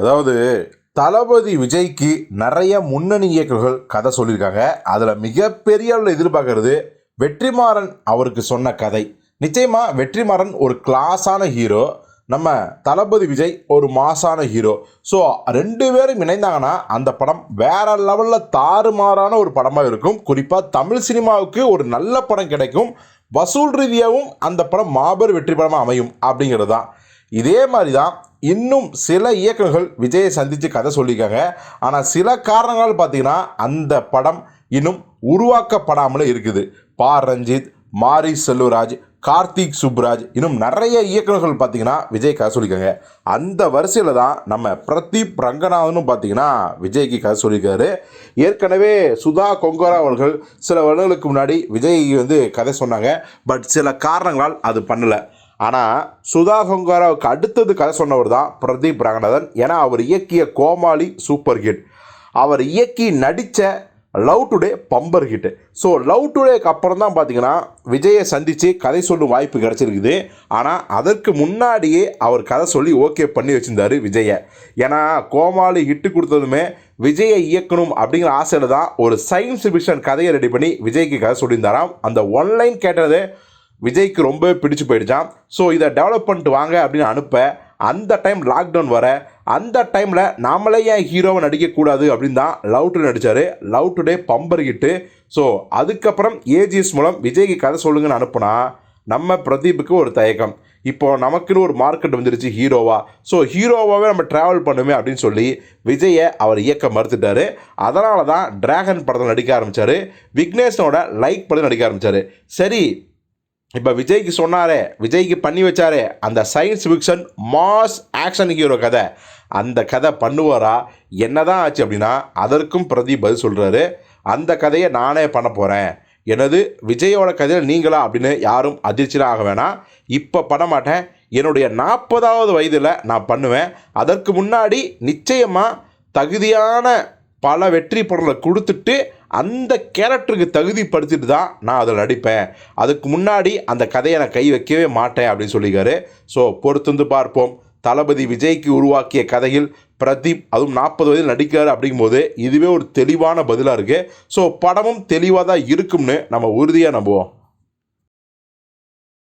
அதாவது தளபதி விஜய்க்கு நிறைய முன்னணி இயக்குநர்கள் கதை சொல்லியிருக்காங்க. அதில் மிகப்பெரிய அளவில் எதிர்பார்க்கறது வெற்றிமாறன் அவருக்கு சொன்ன கதை. நிச்சயமாக வெற்றிமாறன் ஒரு கிளாஸான ஹீரோ நம்ம தளபதி விஜய் ஒரு மாசான ஹீரோ ஸோ ரெண்டு பேரும் இணைந்தாங்கன்னா அந்த படம் வேற லெவலில் தாறுமாறான ஒரு படமாக இருக்கும். குறிப்பாக தமிழ் சினிமாவுக்கு ஒரு நல்ல படம் கிடைக்கும். வசூல் ரீதியாகவும் அந்த படம் மாபெரும் வெற்றி படமாக அமையும் அப்படிங்கிறது தான் இதே மாதிரி தான் இன்னும் சில இயக்கங்கள் விஜயை சந்தித்து கதை சொல்லியிருக்காங்க. ஆனால் சில காரணங்களால் பார்த்தீங்கன்னா அந்த படம் இன்னும் உருவாக்கப்படாமலே இருக்குது. பா. ரஞ்சித் மாரி செல்வராஜ் கார்த்திக் சுப்ராஜ் இன்னும் நிறைய இயக்குநர்கள் பார்த்தீங்கன்னா விஜய் கதை சொல்லியிருக்காங்க. அந்த வரிசையில் தான் நம்ம பிரதீப் ரங்கநாதனும் பார்த்தீங்கன்னா விஜய்க்கு கதை சொல்லியிருக்காரு. ஏற்கனவே சுதா கொங்கரா அவர்கள் சில வருடங்களுக்கு முன்னாடி விஜய் வந்து கதை சொன்னாங்க. பட் சில காரணங்களால் அது பண்ணலை. ஆனால் சுதா கொங்கராவுக்கு அடுத்தது கதை சொன்னவர் தான் பிரதீப் ரங்கநாதன். ஏன்னா அவர் இயக்கிய கோமாளி சூப்பர் ஹிட். அவர் இயக்கி நடித்த love today bumper hit. So love டுடேக்கு அப்புறம் தான் பார்த்தீங்கன்னா விஜயை சந்தித்து கதை சொல்லும் வாய்ப்பு கிடச்சிருக்குது. ஆனால் அதற்கு முன்னாடியே அவர் கதை சொல்லி ஓகே பண்ணி வச்சுருந்தார் விஜயை. ஏன்னா கோமாளி ஹிட்டு கொடுத்ததுமே விஜயை இயக்கணும் அப்படிங்கிற ஆசையில் தான் ஒரு சயின்ஸ் ஃபிக்ஷன் கதையை ரெடி பண்ணி விஜய்க்கு கதை சொல்லியிருந்தாராம். அந்த ஒன்லைன் கேட்டதே விஜய்க்கு ரொம்ப பிடிச்சு போயிடுச்சான் ஸோ இதை டெவலப் பண்ணிட்டு வாங்க அப்படின்னு அனுப்ப அந்த டைம் லாக்டவுன் வர அந்த டைமில் நாமளே ஏன் ஹீரோவை நடிக்கக்கூடாது அப்படின்னு தான் லவ் டு நடித்தார் love today bumper hit so அதுக்கப்புறம் ஏஜிஎஸ் மூலம் விஜய்க்கு கதை சொல்லுங்கன்னு அனுப்புனா நம்ம பிரதீப்புக்கு ஒரு தயக்கம். இப்போ நமக்குன்னு ஒரு மார்க்கெட் வந்துருச்சு ஹீரோவா ஸோ ஹீரோவாகவே நம்ம ட்ராவல் பண்ணுமே அப்படின்னு சொல்லி விஜயை அவர் இயக்க மறுத்துட்டார். அதனால தான் டிராகன் படத்தில் நடிக்க ஆரம்பித்தார் விக்னேஷனோட லைக் படத்தில் நடிக்க ஆரம்பித்தார் சரி இப்போ விஜய்க்கு சொன்னாரே விஜய்க்கு பண்ணி வச்சாரே அந்த science fiction mass action hero கதை. அந்த கதை பண்ணுவாரா? என்ன தான் ஆச்சு அப்படின்னா அதற்கும் பிரதி பதில் சொல்கிறாரு அந்த கதையை நானே பண்ண போகிறேன் எனது விஜயோட கதையில் நீங்களா அப்படின்னு யாரும் அதிர்ச்சியாக ஆக வேணாம். இப்போ பண்ண மாட்டேன். என்னுடைய நாற்பதாவது வயதில் நான் பண்ணுவேன். அதற்கு முன்னாடி நிச்சயமாக தகுதியான பல வெற்றி படங்களை கொடுத்துட்டு அந்த கேரக்டருக்கு தகுதிப்படுத்திட்டு தான் நான் அதில் நடிப்பேன். அதுக்கு முன்னாடி அந்த கதையை நான் கை வைக்கவே மாட்டேன் அப்படின்னு சொல்லியிருக்காரு. ஸோ பொறுத்திருந்து பார்ப்போம். தளபதி விஜய்க்கு உருவாக்கிய கதையில் பிரதீப் அதுவும் நாற்பது வயதில் நடிக்கிறார் அப்படிங்கும்போது இதுவே ஒரு தெளிவான பதிலாக இருக்குது ஸோ படமும் தெளிவாக தான் இருக்கும்னு நம்ம உறுதியாக நம்புவோம்.